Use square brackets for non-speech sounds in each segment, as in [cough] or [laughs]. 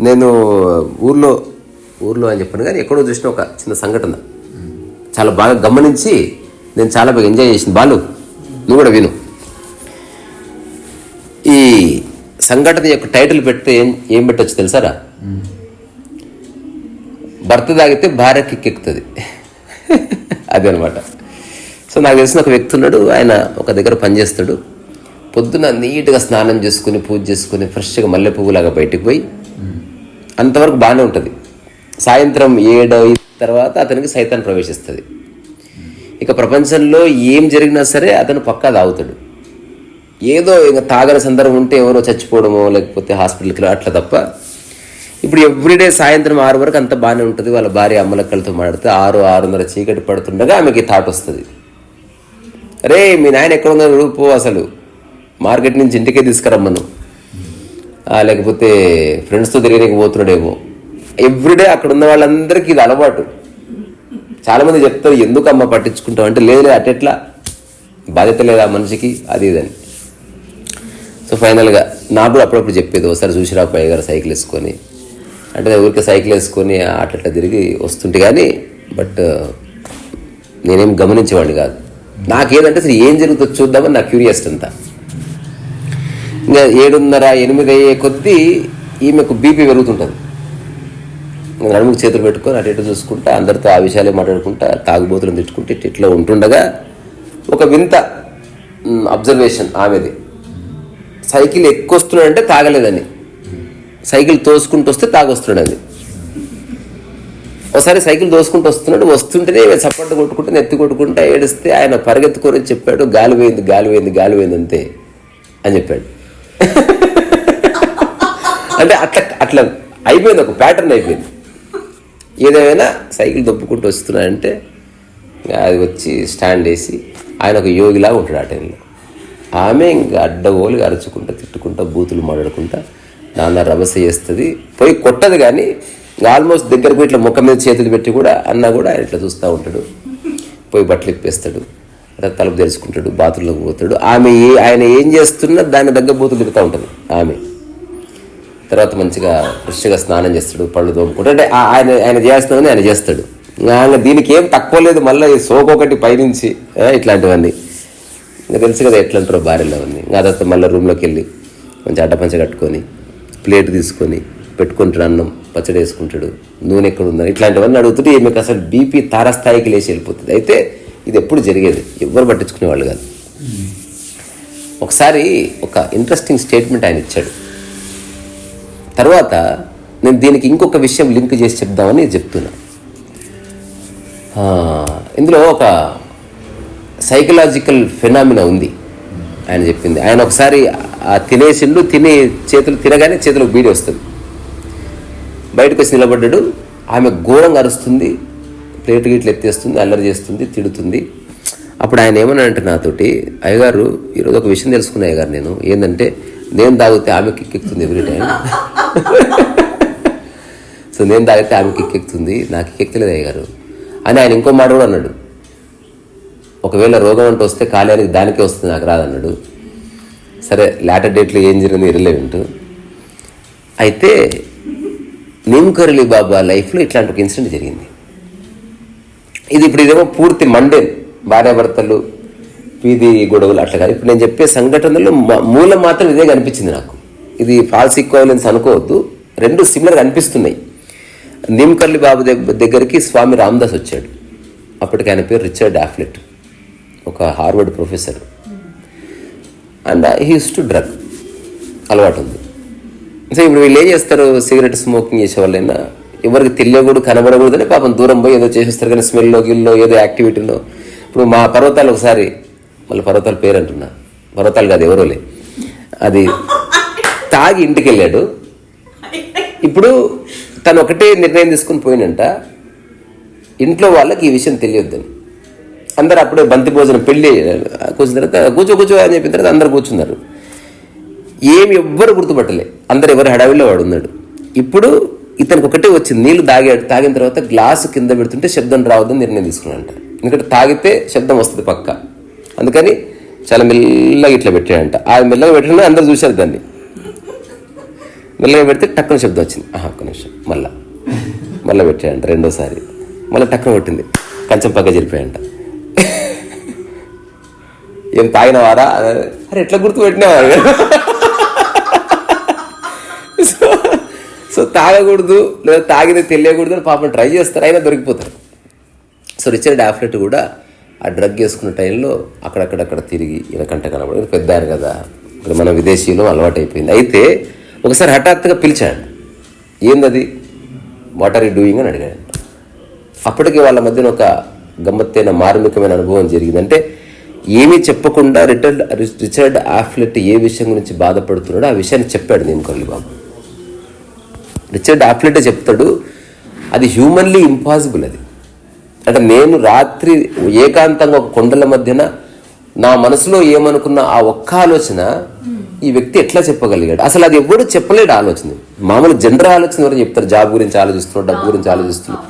నేను ఊర్లో ఊర్లో అని చెప్పాను కానీ ఎక్కడో చూసిన ఒక చిన్న సంఘటన. చాలా బాగా గమనించి నేను చాలా బాగా ఎంజాయ్ చేసింది. బాలు నువ్వు కూడా విను. ఈ సంఘటన యొక్క టైటిల్ పెడితే ఏం ఏం పెట్టచ్చు తెలుసారా భర్త తాగితే భార్య కిక్కెక్కుతుంది [laughs] అదే అనమాట సో నాకు తెలిసిన ఒక వ్యక్తి ఉన్నాడు ఆయన ఒక దగ్గర పనిచేస్తాడు. పొద్దున నీట్గా స్నానం చేసుకుని పూజ చేసుకుని ఫ్రెష్గా మల్లె పువ్వులాగా బయటకు పోయి అంతవరకు బాగానే ఉంటుంది. సాయంత్రం ఏడు తర్వాత అతనికి సైతాన్ ప్రవేశిస్తుంది. ఇక ప్రపంచంలో ఏం జరిగినా సరే అతను పక్కా తాగుతాడు. ఏదో ఇక తాగని సందర్భం ఉంటే ఎవరో చచ్చిపోవడమో లేకపోతే హాస్పిటల్కి అట్లా తప్ప ఇప్పుడు ఎవ్రీడే సాయంత్రం ఆరు వరకు అంత బాగానే ఉంటుంది. వాళ్ళ భార్య అమ్మలక్కలతో మాట్లాడితే ఆరు ఆరున్నర చీకటి పడుతుండగా ఆమెకి థాట్ వస్తుంది. అరే మీ నాయన ఎక్కడున్నారు పో అసలు. మార్కెట్ నుంచి ఇంటికే తీసుకురమ్మను. లేకపోతే ఫ్రెండ్స్తో తిరగడానికి పోతున్నాడేమో. ఎవ్రీడే అక్కడ ఉన్న వాళ్ళందరికీ ఇది అలవాటు. చాలామంది చెప్తారు ఎందుకు అమ్మ పట్టించుకుంటాం అంటే లేదు లేదు అటెట్లా బాధ్యత లేదా ఆ మనిషికి? అది ఇదని. సో ఫైనల్గా నాకు కూడా అప్పుడప్పుడు చెప్పేది ఒకసారి చూసిరా పై గారు సైకిల్ వేసుకొని. అంటే ఊరికే సైకిల్ వేసుకొని అట్లా తిరిగి వస్తుంటే కానీ బట్ నేనేం గమనించేవాడిని కాదు. నాకేదంటే అసలు ఏం జరుగుతుందో చూద్దామని నా క్యూరియస్ అంతా. ఇంకా ఏడున్నర ఎనిమిది అయ్యే కొద్దీ ఈమెకు బీపీ పెరుగుతుంటుంది. నడుముకు చేతులు పెట్టుకొని అటు ఇటు చూసుకుంటా అందరితో ఆ విషయాలే మాట్లాడుకుంటా తాగుబోతులను తిట్టుకుంటే ఇట్లా ఉంటుండగా ఒక వింత అబ్జర్వేషన్ ఆమెది. సైకిల్ ఎక్కువ వస్తున్నాడంటే తాగలేదని. సైకిల్ తోసుకుంటూ వస్తే తాగొస్తున్నాడని. ఒకసారి సైకిల్ దోసుకుంటూ వస్తున్నాడు. వస్తుంటేనే ఈమె చప్పట్లు కొట్టుకుంటే నెత్తి కొట్టుకుంటా ఏడిస్తే ఆయన పరిగెత్తుకొని చెప్పాడు గాలి పోయింది గాలి పోయింది గాలి పోయింది అంతే అని చెప్పాడు. [laughs] అంటే అట్లా అట్లా అయిపోయింది ఒక ప్యాటర్న్ అయిపోయింది. ఏదేమైనా సైకిల్ దొప్పుకుంటూ వస్తున్నాడంటే అది వచ్చి స్టాండ్ వేసి ఆయన ఒక యోగిలా ఉంటాడు ఆ టైంలో. ఆమె ఇంకా అడ్డగోలుగా అరుచుకుంటా తిట్టుకుంటా బూతులు మాట్లాడుకుంటా నాన్న రభస చేస్తుంది పోయి కొట్టదు కానీ ఆల్మోస్ట్ దగ్గరకు ఇట్లా ముఖం మీద చేతులు పెట్టి కూడా అన్న కూడా ఆయన ఇట్లా చూస్తూ ఉంటాడు. పోయి బట్టలు ఇప్పేస్తాడు. తలుపు తెరుచుకుంటాడు బాత్రూంలోకి పోతాడు. ఆమె ఏ ఆయన ఏం చేస్తున్నా దాని దగ్గర బూతులు తిరుగుతూ ఉంటుంది ఆమె. తర్వాత మంచిగా ఫ్రెష్గా స్నానం చేస్తాడు పళ్ళు తోముకుంటాడు. అంటే ఆయన ఆయన చేస్తామని ఆయన చేస్తాడు. ఆయన దీనికి ఏం తక్కువ లేదు మళ్ళీ సోకు ఒకటి పైనుంచి ఇట్లాంటివన్నీ. ఇంకా తెలుసు కదా ఎట్లా అంటారో భార్యలు అవన్నీ ఇంకా తర్వాత మళ్ళీ రూమ్లోకి వెళ్ళి కొంచెం అడ్డపంచ కట్టుకొని ప్లేట్ తీసుకొని పెట్టుకుంటాడు అన్నం పచ్చడి వేసుకుంటాడు. నూనె ఎక్కడ ఉందని ఇట్లాంటివన్నీ అడుగుతుంటే ఈమెకు అసలు బీపీ తారస్థాయికి లేచి వెళ్ళిపోతుంది. అయితే ఇది ఎప్పుడు జరిగేది? ఎవ్వరు పట్టించుకునేవాళ్ళు కాదు. ఒకసారి ఒక ఇంట్రెస్టింగ్ స్టేట్మెంట్ ఆయన ఇచ్చాడు. తర్వాత నేను దీనికి ఇంకొక విషయం లింక్ చేసి చెప్దామని చెప్తున్నా. ఇందులో ఒక సైకలాజికల్ ఫెనామినా ఉంది. ఆయన చెప్పింది. ఆయన ఒకసారి తినేసిండు తినే చేతులు తినగానే చేతులకు బీడి వస్తుంది. బయటకు వచ్చి నిలబడ్డాడు. ఆమె ఘోరంగా అరుస్తుంది. ప్లేట్ గిట్లు ఎత్తేస్తుంది అల్లరి చేస్తుంది తిడుతుంది. అప్పుడు ఆయన ఏమన్నా అంటే నాతోటి అయ్యగారు ఈరోజు ఒక విషయం తెలుసుకున్నా అయ్యగారు నేను. ఏంటంటే నేను తాగితే ఆమె కిక్కెక్కుతుంది ఎవ్రీ టైం సో నేను తాగితే ఆమె కిక్కెక్కుతుంది నాకు కిక్కెక్కలేదు అయ్యగారు. అని ఆయన ఇంకో మాట కూడా అన్నాడు. ఒకవేళ రోగం అంటూ వస్తే కాలేయానికి దానికే వస్తుంది నాకు రాదన్నాడు. సరే లేటర్ డేట్లో ఏం జరిగింది ఇరలేవింటూ అయితే నిమ్కరలి బాబా లైఫ్లో ఇట్లాంటి ఒక ఇన్సిడెంట్ జరిగింది. ఇది ఇప్పుడు ఇదేమో పూర్తి మండే భార్యాభర్తలు వీధి గొడవలు అట్లా కాదు. ఇప్పుడు నేను చెప్పే సంఘటనలు మూలం మాత్రం ఇదే కనిపించింది నాకు. ఇది ఫాల్స్ ఈక్వలెన్స్ అనుకోవద్దు. రెండు సిమిలర్గా అనిపిస్తున్నాయి నిమ్కర్లి బాబు దగ్గరికి స్వామి రామదాస్ వచ్చాడు. అప్పటికి ఆయన పేరు రిచర్డ్ ఆఫ్లెట్ ఒక Harvard professor. And he's to drug. అలవాటు ఉంది. సో ఇప్పుడు వీళ్ళు ఏం చేస్తారు? సిగరెట్ స్మోకింగ్ చేసే వాళ్ళైనా ఎవరికి తెలియకూడదు కనబడకూడదని పాపం దూరం పోయి ఏదో చేసేస్తారు కానీ స్మెల్లో గిల్లో ఏదో యాక్టివిటీలో. ఇప్పుడు మా పర్వతాలు ఒకసారి మళ్ళీ పర్వతాల పేరు అంటున్నా. పర్వతాలు కాదు ఎవరోలే. అది తాగి ఇంటికి వెళ్ళాడు ఇప్పుడు తను ఒకటే నిర్ణయం తీసుకుని పోయినంట. ఇంట్లో వాళ్ళకి ఈ విషయం తెలియొద్దని. అందరు అప్పుడే బంతి భోజనం పెళ్ళి కూర్చున్న తర్వాత కూర్చో కూర్చో అని చెప్పిన తర్వాత అందరు కూర్చున్నారు. ఏమి ఎవ్వరు గుర్తుపట్టలే. అందరు ఎవరు హడావిలో వాడు ఉన్నాడు. ఇప్పుడు ఇతనికి ఒకటే వచ్చింది నీళ్ళు తాగాడు తాగిన తర్వాత గ్లాసు కింద పెడుతుంటే శబ్దం రావద్దని నిర్ణయం తీసుకున్నాడంట. ఎందుకంటే తాగితే శబ్దం వస్తుంది పక్క. అందుకని చాలా మెల్లగా ఇట్లా పెట్టాడంట. ఆ మెల్లగా పెట్టడం అందరు చూశారు దాన్ని. మెల్లగా పెడితే టక్కున శబ్దం వచ్చింది. ఆహా ఒక్క నిమిషం. మళ్ళా. మళ్ళీ పెట్టాడంట రెండోసారి. మళ్ళీ టక్కున కొట్టింది. కంచం పక్క జరిపాయంట ఏం తాగినవారా అరే ఎట్లా గుర్తు పెట్టినావా సో సో తాగకూడదు లేదా తాగితే తెలియకూడదు అని పాపం ట్రై చేస్తారు అయినా దొరికిపోతారు. సో రిచర్డ్ ఆఫ్లెట్ కూడా ఆ డ్రగ్ వేసుకున్న టైంలో అక్కడక్కడక్కడ తిరిగి ఈయన కనబడి పెద్ద ఆయన కదా ఇక్కడ మన విదేశీయులు అలవాటు అయిపోయింది అయితే ఒకసారి హఠాత్తుగా పిలిచాడు ఏందది? వాట్ ఆర్ యూ డూయింగ్ అని అడిగాడు. అప్పటికి వాళ్ళ మధ్యన ఒక గమ్మత్తైన మార్మికమైన అనుభవం జరిగింది. అంటే ఏమీ చెప్పకుండా రిటర్డ్ రిచర్డ్ ఆఫ్లెట్ ఏ విషయం గురించి బాధపడుతున్నాడో ఆ విషయాన్ని చెప్పాడు నేను కొరలి బాబు రిచర్డ్ ఆఫ్లెట్ చెప్తాడు అది హ్యూమన్లీ ఇంపాసిబుల్ అది. అంటే నేను రాత్రి ఏకాంతంగా ఒక కొండల మధ్యన నా మనసులో ఏమనుకున్న ఆ ఒక్క ఆలోచన ఈ వ్యక్తి ఎట్లా చెప్పగలిగాడు? అసలు అది ఎవ్వరు చెప్పలేడు ఆలోచన. మామూలు జనరల్ ఆలోచన ఎవరైనా చెప్తారు జాబ్ గురించి ఆలోచిస్తున్నాడు డబ్బు గురించి ఆలోచిస్తున్నాడు.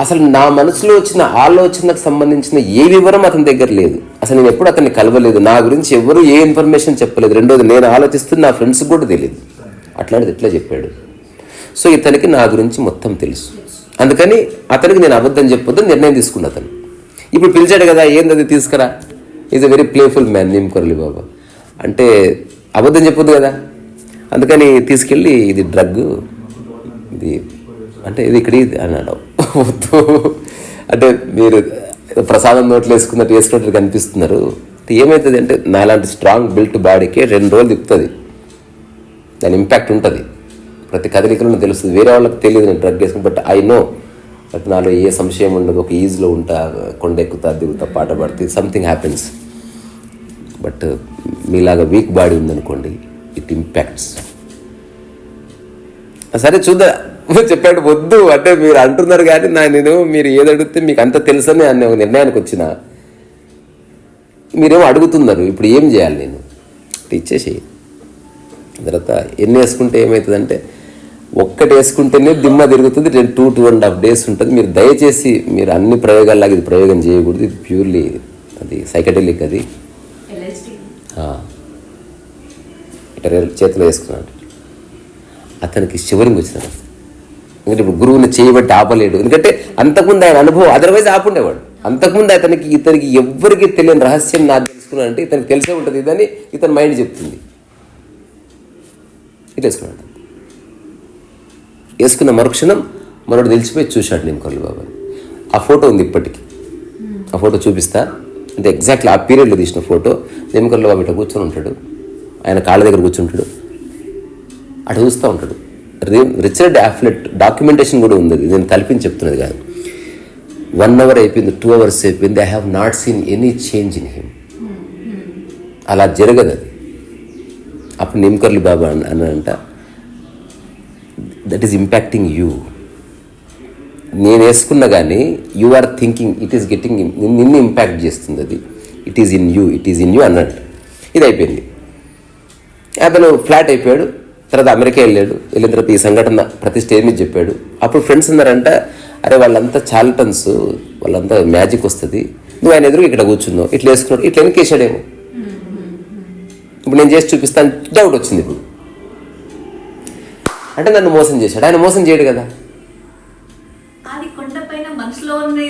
అసలు నా మనసులో వచ్చిన ఆలోచనకు సంబంధించిన ఏ వివరం అతని దగ్గర లేదు. అసలు నేను ఎప్పుడు అతన్ని కలవలేదు. నా గురించి ఎవరు ఏ ఇన్ఫర్మేషన్ చెప్పలేదు. రెండోది నేను ఆలోచిస్తున్న నా ఫ్రెండ్స్ కూడా తెలియదు. అట్లాంటిది ఎట్లా చెప్పాడు? సో ఇతనికి నా గురించి మొత్తం తెలుసు. అందుకని అతనికి నేను అబద్ధం చెప్పొద్దని నిర్ణయం తీసుకున్న అతను. ఇప్పుడు పిలిచాడు కదా ఏందది తీసుకురా? Is a very playful man name Karoli Baba అంటే అబద్ధం చెప్పొద్దు కదా. అందుకని తీసుకెళ్ళి ఇది డ్రగ్ ఇది అంటే ఇది ఇక్కడ ఇది అన్నాడు వద్దు. అంటే మీరు ఏదో ప్రసాదం నోట్లు వేసుకున్నట్టు వేసుకున్నట్టు కనిపిస్తున్నారు. ఏమవుతుంది అంటే నాలాంటి స్ట్రాంగ్ బిల్ట్ బాడీకి రెండు రోజులు తిప్పుతుంది. దాని ఇంపాక్ట్ ఉంటుంది. ప్రతి కదలికలను తెలుస్తుంది. వేరే వాళ్ళకి తెలియదు నేను డ్రగ్ వేసుకుని బట్ ఐ నో బట్ నాలో ఏ సంశయం ఉండదు. ఒక ఈజ్లో ఉంటా కొండ ఎక్కుతా దిగుతా పాట పాడితే సంథింగ్ హ్యాపెన్స్ బట్ మీలాగా వీక్ బాడీ ఉందనుకోండి ఇట్ ఇంపాక్ట్స్ సరే చూద్దా. చెప్పాడు వద్దు. అంటే మీరు అంటున్నారు కానీ నా నేను మీరు ఏది అడిగితే మీకు అంత తెలుసని అనే ఒక నిర్ణయానికి వచ్చిన మీరేమో అడుగుతున్నారు. ఇప్పుడు ఏం చేయాలి నేను? అంటే ఇచ్చేసేయి. తర్వాత ఎన్ని వేసుకుంటే ఏమవుతుందంటే ఒక్కటి వేసుకుంటేనే దిమ్మ తిరుగుతుంది రెండు two two and half days ఉంటుంది. మీరు దయచేసి మీరు అన్ని ప్రయోగాల్లాగా ఇది ప్రయోగం చేయకూడదు. ఇది ప్యూర్లీ అది సైకటెలిక్ అది. ఇట్లా చేతిలో వేసుకున్నాడు. అతనికి శివరింగ్ వచ్చింది ఎందుకంటే ఇప్పుడు గురువుని చేయబట్టి ఆపలేడు. ఎందుకంటే అంతకుముందు ఆయన అనుభవం అదర్వైజ్ ఆపుండేవాడు. అంతకుముందు అతనికి ఇతనికి ఎవ్వరికి తెలియని రహస్యం నాకు తెలుసుకున్నాడంటే ఇతనికి తెలిసే ఉంటుంది. ఇదని ఇతని మైండ్ చెప్తుంది. ఇట్లా వేసుకున్నాడు వేసుకున్న మరుక్షణం మనోడు తెలిసిపోయి చూశాడు నేను కొల్లు బాబా ఆ ఫోటో ఉంది ఇప్పటికీ. ఆ ఫోటో చూపిస్తా. అంటే ఎగ్జాక్ట్లీ ఆ పీరియడ్లో తీసిన ఫోటో. నిమ్మకల్లో బాబు ఇట్లా కూర్చొని ఉంటాడు. ఆయన కాళ్ళ దగ్గర కూర్చుంటాడు. అటు చూస్తూ ఉంటాడు. రిచర్డ్ యాఫ్లెట్ డాక్యుమెంటేషన్ కూడా ఉంది. నేను కల్పించి చెప్తున్నది కాదు. వన్ అవర్ అయిపోయింది టూ అవర్స్ అయిపోయింది. I have not seen any change in him. అలా జరగదు అది. అప్పుడు నిమ్కర్లు బాబా అన్న- అన్నాడంట. దట్ ఈస్ ఇంపాక్టింగ్ యూ నేను వేసుకున్నా కానీ you are thinking it is getting నిన్ను ఇంపాక్ట్ చేస్తుంది అది. It is in you it is in you అన్నట్టు. ఇది అయిపోయింది. అతను ఫ్లాట్ అయిపోయాడు తర్వాత అమెరికా వెళ్ళాడు వెళ్ళిన తర్వాత ఈ సంఘటన ప్రతి స్టేజ్ మీద చెప్పాడు. అప్పుడు ఫ్రెండ్స్ ఉన్నారంట అరే వాళ్ళంతా చాల్టన్స్ వాళ్ళంతా మ్యాజిక్ వస్తుంది. నువ్వు ఆయన ఎదురు ఇక్కడ కూర్చున్నావు ఇట్లా వేసుకున్నాడు ఇట్లా వెనకేసాడేమో ఇప్పుడు నేను చేసి చూపిస్తాను డౌట్ వచ్చింది ఇప్పుడు. అంటే నన్ను మోసం చేశాడు. ఆయన మోసం చేయడు కదా. అది కొండపైన మనసులో ఉన్నది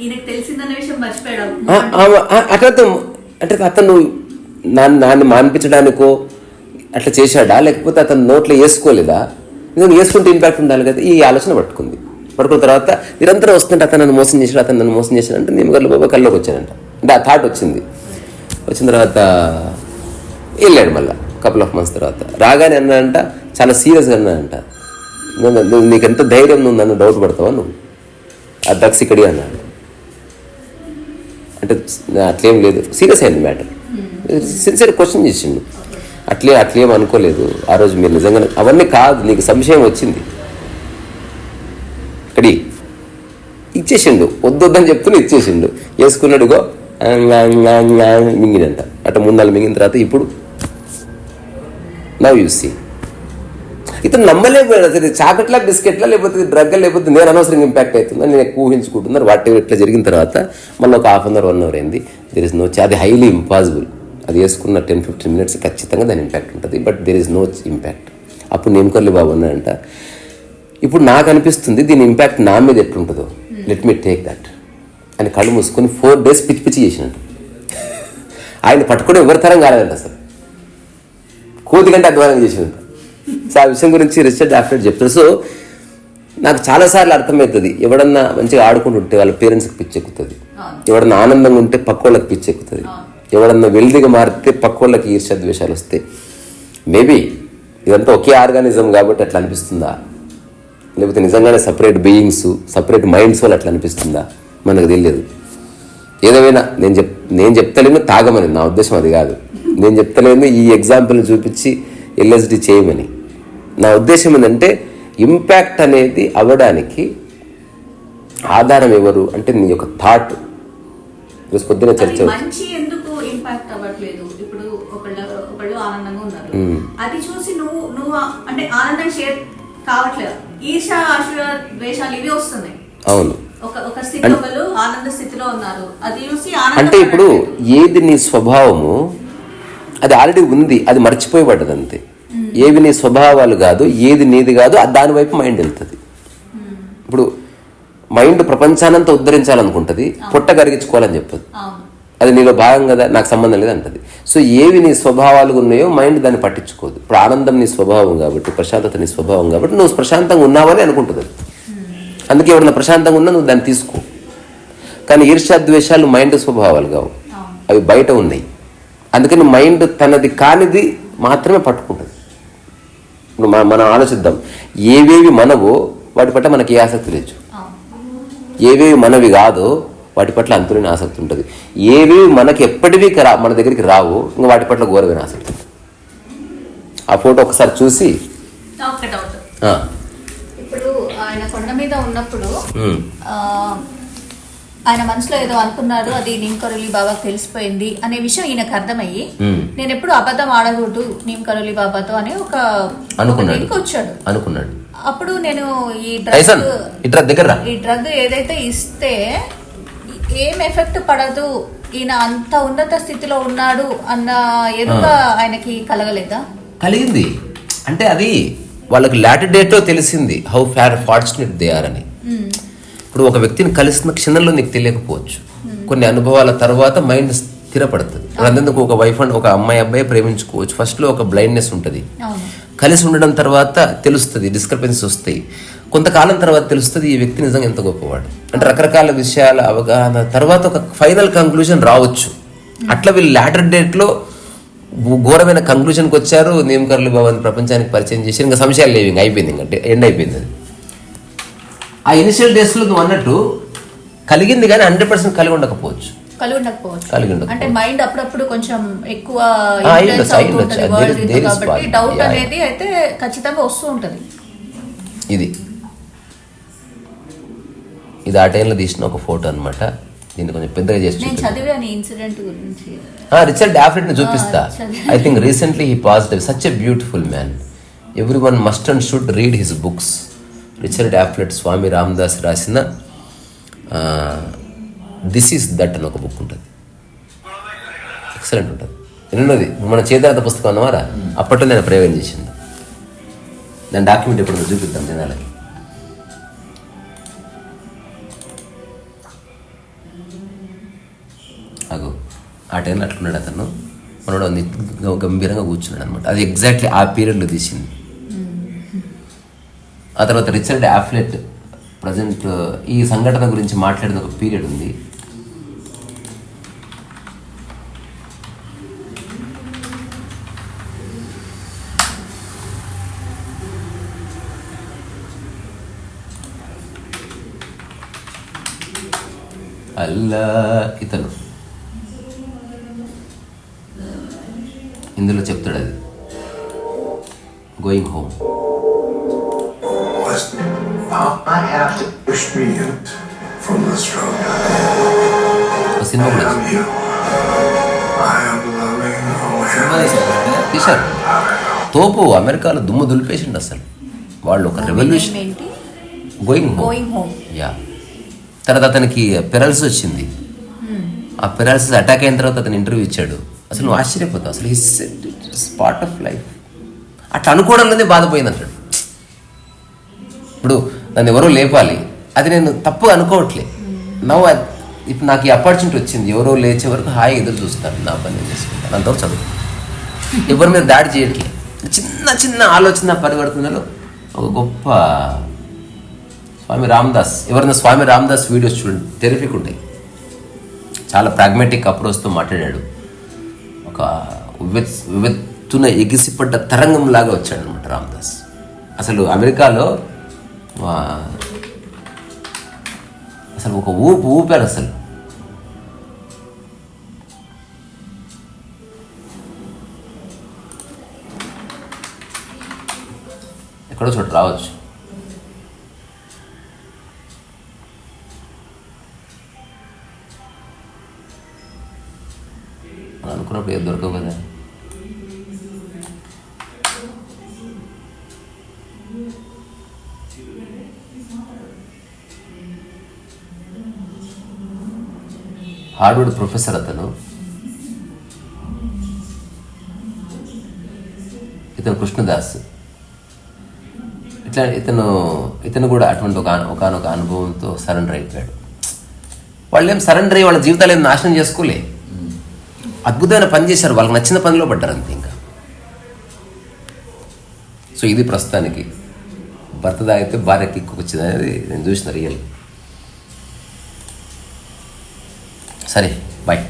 ఈయనకు తెలిసిందన్న విషయం మర్చిపోయాడు. ఆ, ఆ, ఆ, అట్లా అంటే అతను నాన్న నాన్ని మాన్పించడానికో అట్లా చేశాడా? లేకపోతే అతను నోట్లో వేసుకోలేదా? నేను వేసుకుంటే ఇంపాక్ట్ ఉండాలి కదా. ఈ ఆలోచన పట్టుకుంది. పట్టుకున్న తర్వాత నిరంతరం వస్తుంటే అతను నన్ను మోసం చేశాడు అతను నన్ను మోసం చేశాడు అంటే నేను బాబా కల్లోకి వచ్చానంట. అంటే ఆ థాట్ వచ్చింది. వచ్చిన తర్వాత వెళ్ళాడు మళ్ళీ. కపుల్ ఆఫ్ మంత్స్ తర్వాత. రాగానే అన్నానంట చాలా సీరియస్గా అన్నానంట నువ్వు- నువ్వు నీకు ఎంత ధైర్యం నువ్వు నన్ను డౌట్ పడతావా నువ్వు? ఆ డ్రగ్స్ ఇక్కడి అన్నాడు. అంటే అట్లేం లేదు. సీరియస్ అయింది మ్యాటర్ సిన్సియర్ క్వశ్చన్ చేసిండు. అట్లే అట్లేం అనుకోలేదు. ఆ రోజు మీరు నిజంగా అవన్నీ కాదు నీకు సంశయం వచ్చింది. ఇక్కడి ఇచ్చేసిండు. వద్దొద్దని చెప్తూనే ఇచ్చేసిండు. వేసుకున్నాడుగో మింగినంట. అట్ట ముందాలు మింగిన తర్వాత ఇప్పుడు నవ్ యూ సీ ఇతను నమ్మలేకపోయాడు అసలు చాకట్లా బిస్కెట్లా లేకపోతే డ్రగ్ లేకపోతే నేను అనవసరంగా ఇంపాక్ట్ అవుతుందని నేను ఎక్కువ ఊహించుకుంటున్నాను. వాటి ఇట్లా జరిగిన తర్వాత మళ్ళీ ఒక half an hour one hour అయింది. దెర్ ఇస్ నో అది హైలీ ఇంపాసిబుల్ అది వేసుకున్న టెన్ ఫిఫ్టీన్ మినిట్స్ ఖచ్చితంగా దాని ఇంపాక్ట్ ఉంటుంది. But there is no impact అప్పుడు నేను కొల్లి బాబు ఉన్నాడంట ఇప్పుడు నాకు అనిపిస్తుంది దీని ఇంపాక్ట్ నా మీద ఎట్లుంటుందో. లెట్ మీ టేక్ దట్ అని కళ్ళు మూసుకొని ఫోర్ డేస్ పిచ్చి పిచ్చి చేసినట్టు [laughs] ఆయన పట్టుకుని ఎవరి తరం కాలేదంట అసలు. కోతి కంటే అధ్వానం చేసినట్టు సో ఆ విషయం గురించి రిచర్డ్ ఆఫ్టర్ చెప్తాడు సో నాకు చాలాసార్లు అర్థమవుతుంది. ఎవడన్నా మంచిగా ఆడుకుంటుంటే వాళ్ళ పేరెంట్స్కి పిచ్చెక్కుతుంది ఎవడన్నా ఆనందంగా ఉంటే పక్క వాళ్ళకి పిచ్చెక్కుతుంది ఎవడన్నా వెల్దిగా మారితే పక్క వాళ్ళకి ఈర్ష్య ద్వేషాలు వస్తాయి మేబీ ఇదంతా ఒకే ఆర్గానిజం కాబట్టి అట్లా అనిపిస్తుందా? లేకపోతే నిజంగానే సపరేట్ బీయింగ్స్ సపరేట్ మైండ్స్ వాళ్ళు అట్లా అనిపిస్తుందా? మనకు తెలియదు. ఏదేమైనా నేను చెప్ నేను చెప్తలేను తాగమని. నా ఉద్దేశం అది కాదు. నేను చెప్తలేను ఈ ఎగ్జాంపుల్ని చూపించి ఎల్ఎస్డి చేయమని. నా ఉద్దేశం ఏంటంటే ఇంపాక్ట్ అనేది అవ్వడానికి ఆధారం ఎవరు అంటే నీ యొక్క థాట్ ఈరోజు పొద్దున చర్చ అది మంచి ఎందుకు ఇంపాక్ట్ అవ్వట్లేదు? ఇప్పుడు ఒకళ్ళు ఒకళ్ళు ఆనందంగా ఉన్నారు. అది చూసి నువ్వు నువ్వు ఆ- అంటే ఆనందం షేర్ కావట్లేదు. ఈర్ష ఆశ ద్వేషాలు ఇవి వస్తున్నాయి. అవును. ఆనంద స్థితిలో ఉన్నారు. అది చూసి అంటే ఇప్పుడు ఏది నీ స్వభావము అది ఆల్రెడీ ఉంది అది మర్చిపోయి పడ్డది అంతే ఏవి నీ స్వభావాలు కాదు ఏది నీది కాదు అది దాని వైపు మైండ్ వెళ్తుంది. ఇప్పుడు మైండ్ ప్రపంచానంతా ఉద్ధరించాలనుకుంటుంది పొట్ట కరిగించుకోవాలని చెప్పదు. అది నీలో భాగం కదా నాకు సంబంధం లేదు అంటది. సో ఏవి నీ స్వభావాలు ఉన్నాయో మైండ్ దాన్ని పట్టించుకోదు. ఇప్పుడు ఆనందం నీ స్వభావం కాబట్టి ప్రశాంతత నీ స్వభావం కాబట్టి నువ్వు ప్రశాంతంగా ఉన్నావని అనుకుంటుంది అది. అందుకే ఎవరన్నా ప్రశాంతంగా ఉన్నా నువ్వు దాన్ని తీసుకో. కానీ ఈర్ష్యాద్వేషాలు మైండ్ స్వభావాలు కావు. అవి బయట ఉన్నాయి. అందుకని మైండ్ తనది కానిది మాత్రమే పట్టుకుంటుంది. ఇప్పుడు మనం మనం ఆలోచిద్దాం. ఏవేవి మనవో వాటి పట్ల మనకి ఏ ఆసక్తి లేదు. ఏవేవి మనవి కాదో వాటి పట్ల అంతులేని ఆసక్తి ఉంటుంది. ఏవేవి మనకి ఎప్పటివి రా మన దగ్గరికి రావు ఇంకా వాటి పట్ల ఘోరమైన ఆసక్తి ఉంటుంది. ఆ ఫోటో ఒకసారి చూసి ఇప్పుడు ఆయన కొండ మీద ఉన్నప్పుడు ఆయన మనసులో ఏదో అనుకున్నాడు అది నీమ్ కరోలి బాబాకు తెలిసిపోయింది అనే విషయం ఈయనకు అర్థమయ్యి నేను ఎప్పుడు అబద్ధం ఆడకూడదు నీమ్ కరోలి బాబాతో అని ఒక అనుకున్నాడు. వచ్చాడు. అనుకున్నాడు. అప్పుడు నేను ఈ డ్రగ్ ఇట్రా దగ్గర రా. ఈ డ్రగ్ ఏదైతే ఇస్తే ఏం ఎఫెక్ట్ పడదు ఈయన అంత ఉన్నత స్థితిలో ఉన్నాడు అన్న ఎరుక ఆయనకి కలగలేదా? కలిగింది. అంటే అది వాళ్ళకి లాటర్ డేట్లో తెలిసింది how far fortunate they are అని. ఇప్పుడు ఒక వ్యక్తిని కలిసిన క్షణంలో నీకు తెలియకపోవచ్చు. కొన్ని అనుభవాల తర్వాత మైండ్ స్థిరపడుతుంది. అందుకు ఒక వైఫ్ అండ్ ఒక అమ్మాయి అబ్బాయి ప్రేమించుకోవచ్చు. ఫస్ట్లో ఒక బ్లైండ్నెస్ ఉంటుంది. కలిసి ఉండడం తర్వాత తెలుస్తుంది డిస్క్రిపెన్సీస్ వస్తాయి. కొంతకాలం తర్వాత తెలుస్తుంది ఈ వ్యక్తి నిజంగా ఎంత గొప్పవాడు. అంటే రకరకాల విషయాల అవగాహన తర్వాత ఒక ఫైనల్ కంక్లూజన్ రావచ్చు. అట్లా వీళ్ళు లాటర్ డేట్లో ఘోరమైన కంక్లూజన్కి వచ్చారు నియమకర్లు భవన్ ప్రపంచానికి పరిచయం చేసి ఇంకా సంశయాలు లేవు. ఇంకా అయిపోయింది. ఇంకా ఎండ్ అయిపోయింది అది. ఆ ఇనిషియల్ డేస్లో నువ్వు అన్నట్టు కలిగింది కానీ హండ్రెడ్ పర్సెంట్ కలిగి ఉండకపోవచ్చు. కలిగి ఉండకపోవచ్చు. అంటే మైండ్ అప్పుడప్పుడు కొంచెం ఎక్కువ కాబట్టి. డౌట్ అనేది అయితే ఖచ్చితంగా వస్తూ ఉంటది. ఇది. ఇది ఆ టైంలో తీసిన ఒక ఫోటో అన్నమాట. దీన్ని కొంచెం పెద్దగా చేసి రిచర్డ్ డాఫ్రెడ్ని చూపిస్తా. I think recently he positive such a beautiful man everyone must and should read his books Richard Alpert Swami Ramdas రాసిన దిస్ ఈస్ దట్ అని ఒక బుక్ ఉంటుంది. ఎక్సలెంట్ ఉంటుంది. ఎన్నున్నది మన చేతాత పుస్తకం అన్నవారా అప్పట్లో నేను ప్రయోగం చేసింది. దాని డాక్యుమెంట్ ఇప్పుడు చూపిద్దాం జనాలకి. అగో ఆ టైంలో అట్లున్నాడు అతను. మనోడు గంభీరంగా కూర్చున్నాడు అనమాట అది ఎగ్జాక్ట్లీ ఆ పీరియడ్లో తీసింది. ఆ తర్వాత రిచర్డ్ ఆఫ్లెట్ ప్రజెంట్ ఈ సంఘటన గురించి మాట్లాడిన ఒక పీరియడ్ ఉంది. అల్లా ఇతను. ఇందులో చెప్తాడు అది. Going home Uh, I have to push me out from this road. I am you. I am loving తీశారు తోపు అమెరికాలో దుమ్ము దులిపేసిండు అసలు. వాళ్ళు ఒక రెవల్యూషన్ ఏంటి? Going home going home yeah తర్వాత అతనికి పెరల్స్ వచ్చింది. ఆ పెరాలసిస్ అటాక్ అయిన తర్వాత అతను ఇంటర్వ్యూ ఇచ్చాడు. అసలు నువ్వు ఆశ్చర్యపోతావు. అసలు హిస్ పార్ట్ ఆఫ్ లైఫ్ అట్లా అనుకోవడంలోనే బాధపోయింది అంటాడు. ఇప్పుడు నన్ను ఎవరో లేపాలి. అది నేను తప్పు అనుకోవట్లే. నవ్వు ఇప్పుడు నాకు ఈ ఆపర్చునిటీ వచ్చింది. ఎవరో లేచే వరకు హాయి ఎదురు చూస్తాను నా పని చేసుకుంటాను. అంతవరకు చదువు. ఎవరి మీద దాడి చేయట్లే. చిన్న చిన్న ఆలోచన పరివర్తనలో ఒక గొప్ప స్వామి రామదాస్ ఎవరైనా స్వామి రామదాస్ వీడియోస్ చూడండి. టెరిఫిక్ ఉంటాయి. చాలా ప్రాగ్మాటిక్ అప్రోచ్తో మాట్లాడాడు. ఒక వివెత్తున ఎగిసిపడ్డ తరంగంలాగా వచ్చాడు అనమాట రామదాస్. అసలు అమెరికాలో అసలు ఒక ఊపు ఊపాడు అసలు ఎక్కడో చోట రావచ్చు మనం అనుకున్నప్పుడు ఏది దొరకవు కదా హార్డ్వుడ్ ప్రొఫెసర్ అతను. ఇతను కృష్ణదాస్. ఇట్లా ఇతను ఇతను కూడా అటువంటి ఒక ఒకనొక అనుభవంతో సరెండర్ అయిపోయాడు. వాళ్ళు ఏం సరెండర్ అయ్యి వాళ్ళ జీవితాలు ఏం నాశనం చేసుకోలే. అద్భుతమైన పని చేశారు. వాళ్ళకి నచ్చిన పనిలో పడ్డారు అంతే ఇంకా. సో ఇది ప్రస్తుతానికి. భర్త తాగితే భార్య కిక్కు వచ్చింది అనేది నేను చూసిన రియల్ సరే బాయ్